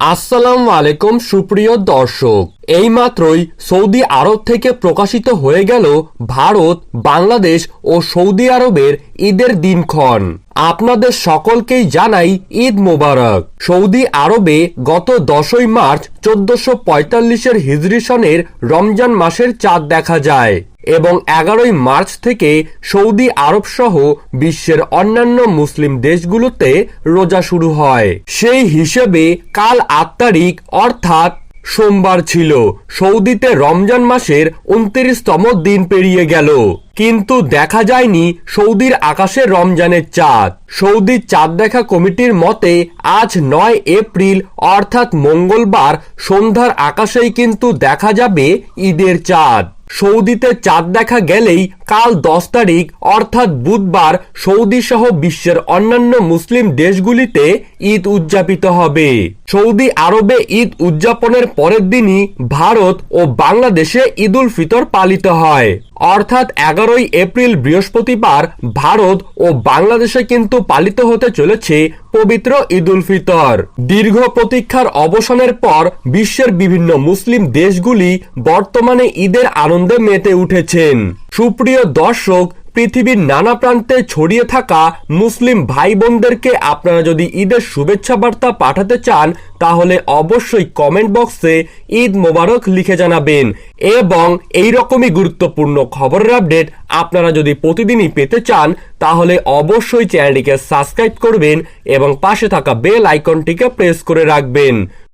আসসালামু আলাইকুম, সুপ্রিয় দর্শক। এইমাত্রই সৌদি আরব থেকে প্রকাশিত হয়ে গেল ভারত, বাংলাদেশ ও সৌদি আরবের ঈদের দিনক্ষণ। আপনাদের সকলকেই জানাই ঈদ মোবারক। সৌদি আরবে গত দশই মার্চ চোদ্দশো পঁয়তাল্লিশের হিজরি সনের রমজান মাসের চাঁদ দেখা যায়। এবং এগারোই মার্চ থেকে সৌদি আরব সহ বিশ্বের অন্যান্য মুসলিম দেশগুলোতে রোজা শুরু হয়। সেই হিসেবে কাল আট তারিখ, অর্থাৎ সোমবার ছিল। সৌদিতে রমজান মাসের উনত্রিশতম দিন পেরিয়ে গেল। কিন্তু দেখা যায়নি সৌদির আকাশে রমজানের চাঁদ। সৌদির চাঁদ দেখা কমিটির মতে, আজ নয় এপ্রিল, অর্থাৎ মঙ্গলবার সন্ধ্যার আকাশেই কিন্তু দেখা যাবে ঈদের চাঁদ। সৌদিতে চাঁদ দেখা গেলেই কাল দশ তারিখ, অর্থাৎ বুধবার সৌদি সহ বিশ্বের অন্যান্য মুসলিম দেশগুলিতে ঈদ উদযাপিত হবে। সৌদি আরবে ঈদ উদযাপনের পরের দিনই ভারত ও বাংলাদেশে ঈদ উল ফিতর পালিত হয়। অর্থাৎ এগারোই এপ্রিল বৃহস্পতিবার ভারত ও বাংলাদেশে কিন্তু পালিত হতে চলেছে পবিত্র ঈদ উল ফিতর। দীর্ঘ প্রতীক্ষার অবসানের পর বিশ্বের বিভিন্ন মুসলিম দেশগুলি বর্তমানে ঈদের আনন্দে মেতে উঠেছেন। সুপ্রিয় দর্শক পৃথিবীর নানা প্রান্তে ছড়িয়ে থাকা মুসলিম ভাই বোনদেরকে আপনারা যদি ঈদের শুভেচ্ছা বার্তা পাঠাতে চান, তাহলে অবশ্যই কমেন্ট বক্সে ঈদ মোবারক লিখে জানাবেন। এবং এই রকমই গুরুত্বপূর্ণ খবরের আপডেট আপনারা যদি প্রতিদিনই পেতে চান, তাহলে অবশ্যই চ্যানেলটিকে সাবস্ক্রাইব করবেন এবং পাশে থাকা বেল আইকনটিকে প্রেস করে রাখবেন।